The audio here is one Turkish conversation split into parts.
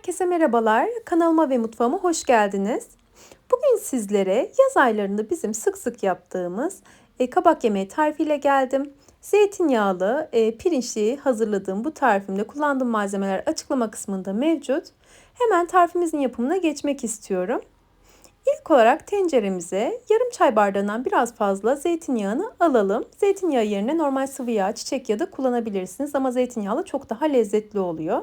Herkese merhabalar. Kanalıma ve mutfağıma hoş geldiniz. Bugün sizlere yaz aylarında bizim sık sık yaptığımız e, kabak yemeği tarifiyle geldim. Zeytinyağlı, e, pirinçli hazırladığım bu tarifimde kullandığım malzemeler açıklama kısmında mevcut. Hemen tarifimizin yapımına geçmek istiyorum. İlk olarak tenceremize yarım çay bardağından biraz fazla zeytinyağını alalım. Zeytinyağı yerine normal sıvı yağ, çiçek yağı da kullanabilirsiniz ama zeytinyağlı çok daha lezzetli oluyor.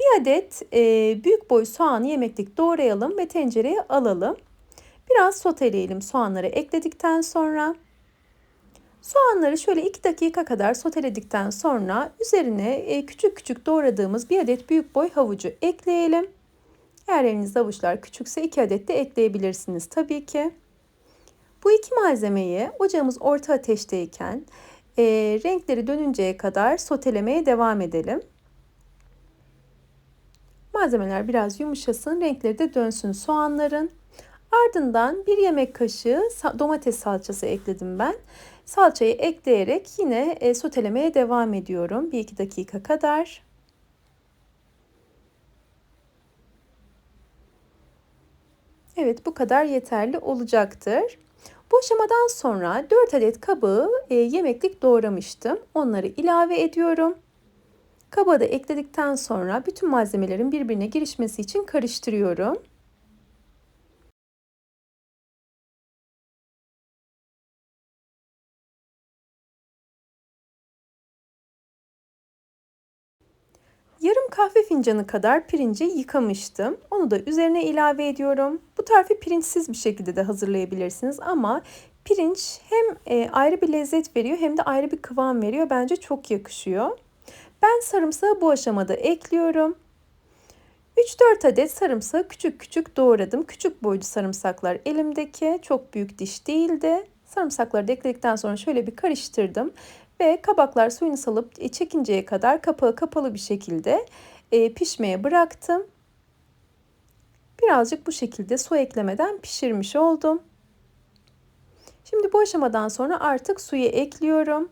Bir adet e, büyük boy soğanı yemeklik doğrayalım ve tencereye alalım. Biraz soteleyelim soğanları ekledikten sonra. Soğanları şöyle 2 dakika kadar soteledikten sonra üzerine e, küçük küçük doğradığımız bir adet büyük boy havucu ekleyelim. Eğer elinizde havuçlar küçükse 2 adet de ekleyebilirsiniz tabii ki. Bu iki malzemeyi ocağımız orta ateşteyken e, renkleri dönünceye kadar sotelemeye devam edelim. Malzemeler biraz yumuşasın, renkleri de dönsün soğanların. Ardından bir yemek kaşığı domates salçası ekledim ben. Salçayı ekleyerek yine e, sotelemeye devam ediyorum 1-2 dakika kadar. Evet bu kadar yeterli olacaktır. Bu aşamadan sonra 4 adet kabağı e, yemeklik doğramıştım. Onları ilave ediyorum. Kaba da ekledikten sonra bütün malzemelerin birbirine girişmesi için karıştırıyorum. Yarım kahve fincanı kadar pirinci yıkamıştım. Onu da üzerine ilave ediyorum. Bu tarifi pirinçsiz bir şekilde de hazırlayabilirsiniz ama pirinç hem e, ayrı bir lezzet veriyor hem de ayrı bir kıvam veriyor. Bence çok yakışıyor. Ben sarımsağı bu aşamada ekliyorum. 3-4 adet sarımsağı küçük küçük doğradım. Küçük boylu sarımsaklar elimdeki. Çok büyük diş değildi. Sarımsakları da ekledikten sonra şöyle bir karıştırdım. Ve kabaklar suyunu salıp çekinceye kadar kapağı kapalı bir şekilde e, pişmeye bıraktım. Birazcık bu şekilde su eklemeden pişirmiş oldum. Şimdi bu aşamadan sonra artık suyu ekliyorum.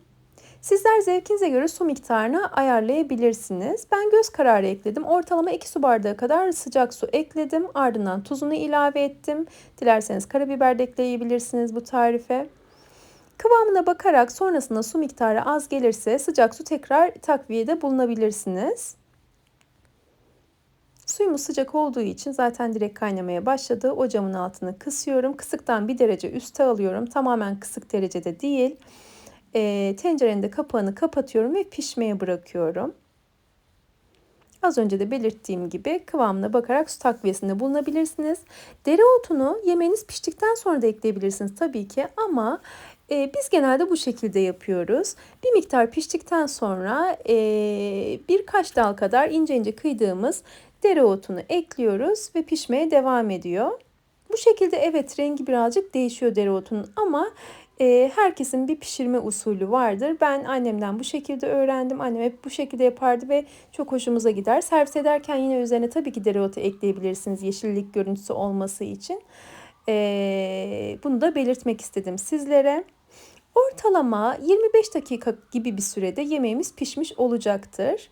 Sizler zevkinize göre su miktarını ayarlayabilirsiniz. Ben göz kararı ekledim. Ortalama 2 su bardağı kadar sıcak su ekledim. Ardından tuzunu ilave ettim. Dilerseniz karabiber de ekleyebilirsiniz bu tarife. Kıvamına bakarak sonrasında su miktarı az gelirse sıcak su tekrar takviyede bulunabilirsiniz. Suyumuz sıcak olduğu için zaten direkt kaynamaya başladı. Ocağımın altını kısıyorum. Kısıktan bir derece üste alıyorum. Tamamen kısık derecede değil e, tencerenin de kapağını kapatıyorum ve pişmeye bırakıyorum. Az önce de belirttiğim gibi kıvamına bakarak su takviyesinde bulunabilirsiniz. Dereotunu yemeğiniz piştikten sonra da ekleyebilirsiniz tabii ki ama e, biz genelde bu şekilde yapıyoruz. Bir miktar piştikten sonra e, birkaç dal kadar ince ince kıydığımız dereotunu ekliyoruz ve pişmeye devam ediyor. Bu şekilde evet rengi birazcık değişiyor dereotunun ama e, herkesin bir pişirme usulü vardır. Ben annemden bu şekilde öğrendim. Annem hep bu şekilde yapardı ve çok hoşumuza gider. Servis ederken yine üzerine tabii ki dereotu ekleyebilirsiniz yeşillik görüntüsü olması için. E, bunu da belirtmek istedim sizlere. Ortalama 25 dakika gibi bir sürede yemeğimiz pişmiş olacaktır.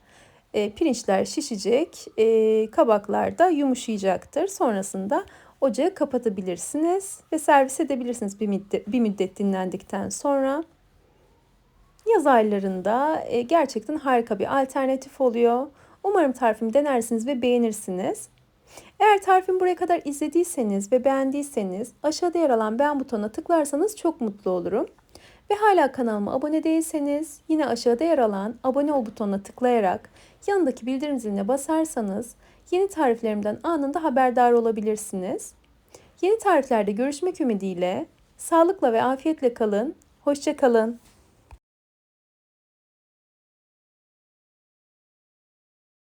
E, pirinçler şişecek, e, kabaklar da yumuşayacaktır. Sonrasında Ocağı kapatabilirsiniz ve servis edebilirsiniz bir müddet, bir müddet dinlendikten sonra. Yaz aylarında e, gerçekten harika bir alternatif oluyor. Umarım tarifimi denersiniz ve beğenirsiniz. Eğer tarifimi buraya kadar izlediyseniz ve beğendiyseniz aşağıda yer alan beğen butonuna tıklarsanız çok mutlu olurum. Ve hala kanalıma abone değilseniz yine aşağıda yer alan abone ol butonuna tıklayarak yanındaki bildirim ziline basarsanız yeni tariflerimden anında haberdar olabilirsiniz. Yeni tariflerde görüşmek ümidiyle sağlıkla ve afiyetle kalın. Hoşça kalın.